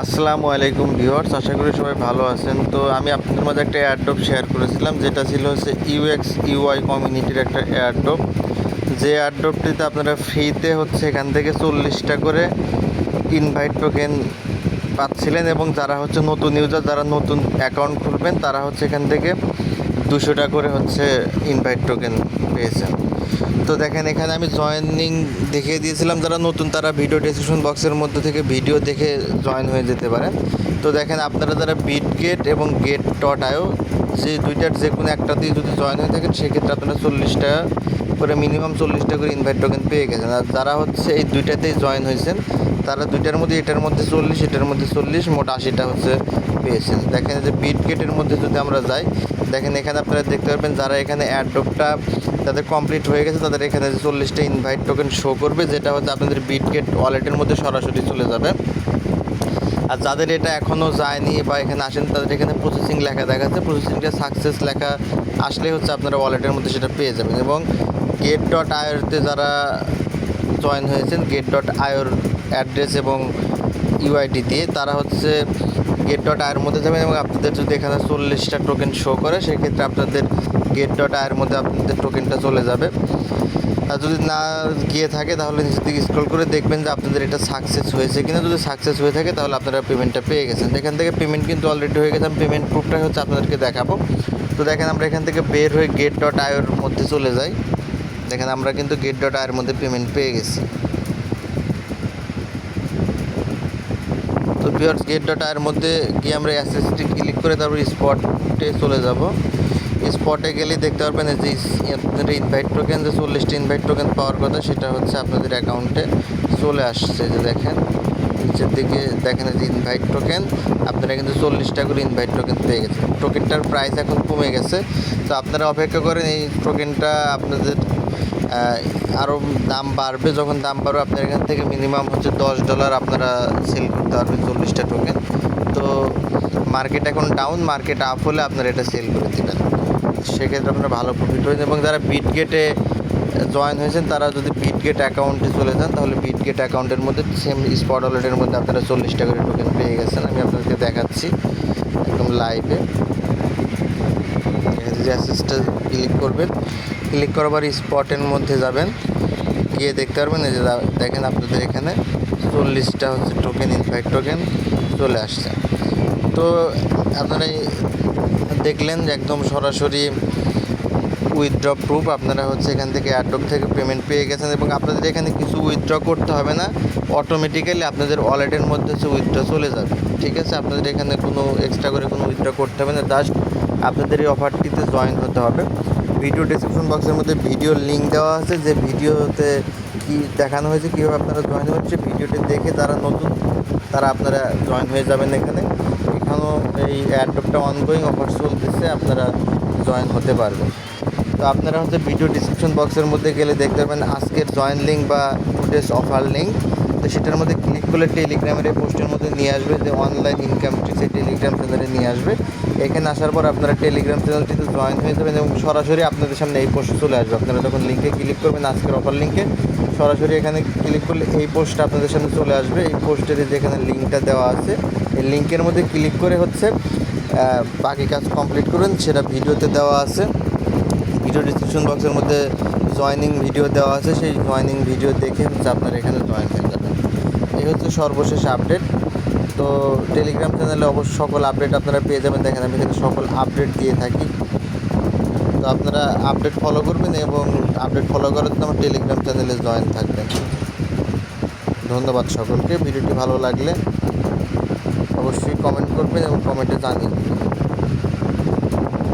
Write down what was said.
আসসালামু আলাইকুম ভিউয়ার্স, আশা করি সবাই ভালো আছেন। তো আমি আপনাদের মাঝে একটা এয়ারড্রপ শেয়ার করেছিলাম, যেটা ছিল হচ্ছে ইউএক্স ইউআই কমিউনিটির একটা এয়ারড্রপ যে এয়ারড্রপটিতে আপনারা ফ্রিতে হচ্ছে এখান থেকে চল্লিশটা করে ইনভাইট টোকেন পাচ্ছিলেন এবং যারা হচ্ছে নতুন ইউজার যারা নতুন অ্যাকাউন্ট খুলবেন, তারা হচ্ছে এখান থেকে দুশোটা করে হচ্ছে ইনভাইট টোকেন পেয়েছেন। তো দেখেন, এখানে আমি জয়েনিং দেখিয়ে দিয়েছিলাম। যারা নতুন, তারা ভিডিও ডিসক্রিপশন বক্সের মধ্যে থেকে ভিডিও দেখে জয়েন হয়ে যেতে পারেন তো দেখেন, আপনারা যারা বিট গেট এবং গেট ডট আয়ো যে দুইটার যে কোনো একটাতেই যদি জয়েন হয়ে থাকেন, সেক্ষেত্রে আপনারা চল্লিশ টাকা করে মিনিমাম চল্লিশটা করে ইনভাইট টোকেন পেয়ে গেছেন। আর যারা হচ্ছে এই দুইটাতেই জয়েন হয়েছেন, তারা দুইটার মধ্যে, এটার মধ্যে চল্লিশ, এটার মধ্যে চল্লিশ, মোট আশিটা হচ্ছে পেয়েছেন। দেখেন যে বিট গেটের মধ্যে যদি আমরা যাই, দেখেন, এখানে আপনারা দেখতে পারবেন, যারা এখানে অ্যাড্রপটা তাদের কমপ্লিট হয়ে গেছে, তাদের এখানে চল্লিশটা ইনভাইট টোকেন শো করবে, যেটা হচ্ছে আপনাদের বিট গেট ওয়ালেটের মধ্যে সরাসরি চলে যাবে। আর যাদের এটা এখনও যায়নি বা এখানে আসেন, তাদের এখানে প্রসেসিং লেখা দেখাচ্ছে। প্রসেসিংটা সাকসেস লেখা আসলে হচ্ছে আপনারা ওয়ালেটের মধ্যে সেটা পেয়ে যাবেন। এবং গেট ডট আয়োতে যারা জয়েন হয়েছেন গেট ডট আয়োর অ্যাড্রেস এবং ইউআইডি দিয়ে, তারা হচ্ছে গেট ডট আয়ের মধ্যে যাবেন এবং আপনাদের যদি এখানে চল্লিশটা টোকেন শো করে, সেক্ষেত্রে আপনাদের গেট ডট আয়ের মধ্যে আপনাদের টোকেনটা চলে যাবে। আর যদি না গিয়ে থাকে, তাহলে নিচের দিকে স্ক্রল করে দেখবেন যে আপনাদের এটা সাকসেস হয়েছে কিনা। যদি সাকসেস হয়ে থাকে, তাহলে আপনারা পেমেন্টটা পেয়ে গেছেন। এখান থেকে পেমেন্ট কিন্তু অলরেডি হয়ে গেছে। আমি পেমেন্ট প্রুফটাই হচ্ছে আপনাদেরকে দেখাবো। তো দেখেন আমরা এখান থেকে বের হয়ে গেট ডট আয়ের মধ্যে চলে যাই। দেখেন আমরা কিন্তু গেট ডট আয়ের মধ্যে পেমেন্ট পেয়ে গেছি। তো পিওর্স গেট ডট আয়ের মধ্যে গিয়ে আমরা অ্যাসেসটি ক্লিক করে তারপর স্পটে চলে যাব। স্পটে গেলেই দেখতে পারবেন যে আপনাদের ইনভাইট টোকেন যে চল্লিশটা ইনভাইট টোকেন পাওয়ার কথা, সেটা হচ্ছে আপনাদের অ্যাকাউন্টে চলে আসছে। যে দেখেন, নিচের দিকে দেখেন যে ইনভাইট টোকেন আপনারা কিন্তু চল্লিশটা করে ইনভাইট টোকেন পেয়ে গেছেন। টোকেনটার প্রাইস এখন কমে গেছে। তো আপনারা অপেক্ষা করেন, এই টোকেনটা আপনাদের আরও দাম বাড়বে। যখন দাম বাড়বে, আপনার এখান থেকে মিনিমাম হচ্ছে দশ ডলার আপনারা সেল করতে পারবেন চল্লিশটা টোকেন তো মার্কেট এখন ডাউন মার্কেট আপ হলে আপনারা এটা সেল করে দেবেন। সেক্ষেত্রে আপনারা ভালো প্রফিট হয়েছে এবং যারা বিটগেটে জয়েন হয়েছেন, তারা যদি বিটগেট অ্যাকাউন্টে চলে যান, তাহলে বিটগেট অ্যাকাউন্টের মধ্যে সেম স্পট ওয়ালেটের মধ্যে আপনারা চল্লিশ টাকা করে টোকেন পেয়ে গেছেন। আমি আপনাদেরকে দেখাচ্ছি একদম লাইভে অ্যাসেসটা ক্লিক করবেন ক্লিক করবার স্পটের মধ্যে যাবেন। গিয়ে দেখতে পারবেন, এই যে দেখেন আপনাদের এখানে চল্লিশটা হচ্ছে টোকেন ইনভাইট টোকেন চলে আসছে। তো আপনারা দেখলেন যে একদম সরাসরি উইথড্র প্রুফ আপনারা হচ্ছে এখান থেকে অ্যাড্রপ থেকে পেমেন্ট পেয়ে গেছেন এবং আপনাদের এখানে কিছু উইথড্র করতে হবে না। অটোমেটিক্যালি আপনাদের ওয়ালেটের মধ্যে হচ্ছে উইথড্র চলে যাবে। ঠিক আছে? আপনাদের এখানে কোনো এক্সট্রা করে কোনো উইথড্র করতে হবে না। জাস্ট আপনাদের এই অফারটিতে জয়েন হতে হবে। ভিডিও ডিসক্রিপশন বক্সের মধ্যে ভিডিওর লিঙ্ক দেওয়া আছে। যে ভিডিওতে কি দেখানো হয়েছে, কীভাবে আপনারা জয়েন হচ্ছে ভিডিওটি দেখে তারা নতুন, তারা আপনারা জয়েন হয়ে যাবেন এখানে। এখানেও এই অ্যাডপটা অনগোয়িং অফার চলতেছে, আপনারা জয়েন হতে পারবেন। তো আপনারা হচ্ছে ভিডিও ডিসক্রিপশন বক্সের মধ্যে গেলে দেখতে পাবেন আজকের জয়েন লিঙ্ক বা টুডেস অফার লিঙ্ক তো সেটার মধ্যে ক্লিক করলে টেলিগ্রামের এই পোস্টের মধ্যে নিয়ে আসবে, যে অনলাইন ইনকাম সেই টেলিগ্রাম চ্যানেলে নিয়ে আসবে। এখানে আসার পর আপনারা টেলিগ্রাম চ্যানেলটিতে জয়েন হয়ে যাবেন এবং সরাসরি আপনাদের সামনে এই পোস্ট চলে আসবে। আপনারা যখন লিঙ্কে ক্লিক করবেন আজকের অফার লিঙ্কে সরাসরি এখানে ক্লিক করলে এই পোস্টটা আপনাদের সামনে চলে আসবে। এই পোস্টের যেখানে লিঙ্কটা দেওয়া আছে এই লিঙ্কের মধ্যে ক্লিক করে হচ্ছে বাকি কাজ কমপ্লিট করুন, সেটা ভিডিওতে দেওয়া আছে। ভিডিও ডিসক্রিপশন বক্সের মধ্যে জয়নিং ভিডিও দেওয়া আছে, সেই জয়নিং ভিডিও দেখে হচ্ছে আপনারা এখানে জয়েন হয়ে যাবেন। এই হচ্ছে সর্বশেষ আপডেট তো টেলিগ্রাম চ্যানেলে অবশ্য সকল আপডেট আপনারা পেয়ে যাবেন। দেখেন আমি এখানে সকল আপডেট দিয়ে থাকি। তো আপনারা আপডেট ফলো করবেন এবং আপডেট ফলো করার জন্য আমার টেলিগ্রাম চ্যানেলে জয়েন থাকবেন। ধন্যবাদ সকলকে। ভিডিওটি ভালো লাগলে অবশ্যই কমেন্ট করবেন এবং কমেন্টে জানিয়ে দেবেন।